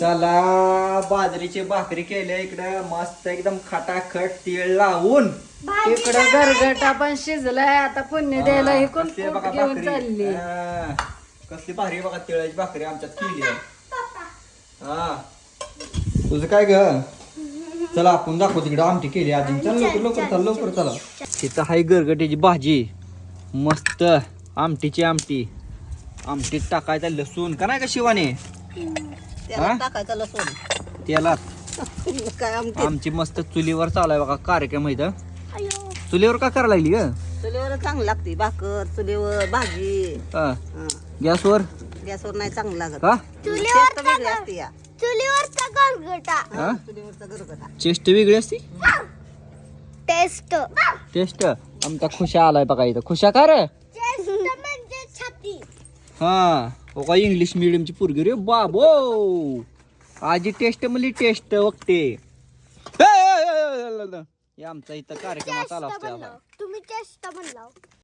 चला बाजरीची भाकरी केल्या इकडं. मस्त एकदम खटाखट तीळ लावून. इकडं गरगटा पण शिजलाय. आता पुण्य द्यायला हा, कोण कसली आहे बघा घेऊन भाकरी. चालली? हा, कसली भारी बघा तिळाची भाकरी आमच्यात केली आहे. हा. तुझं काय ग? चला आपण दाखवू तिकडे. आमटी केली आधी चल लवकर लवकर चल लवकर चला. तिथं हाय गरगट्याची भाजी. मस्त आमटीची आमटी. आमटीत टाकायचा लसूण. का नाही का शिवाने? त्याला हा? टाकायचं लसूण. तेलात काय आमटी? आमची मस्त चुलीवर चालाय बघा कार्यक्रम इथं. चुलीवर का करायला लागली ग? चुलीवर चांगली लागते भाकर चुलीवर भाजी. हा, हं. गॅसवर? गॅसवर नाही चांगलं लागत. का? टेस्ट वेगळी असते या. चुलीवरचा गरगटा. हा? चुलीवरचा गरगटा. चेस्ट वेगळी असते? टेस्ट. टेस्ट? आमचा खुशा आलाय बघा इथं. खुशा का रे? टेस्ट म्हणजे छाती. हा. हो का इंग्लिश मिडियमची पोरगी रे बाबो आजी टेस्ट म्हणली टेस्ट बघते आमचा इथं कार्यक्रम चालू असतो तुम्ही टेस्ट म्हणला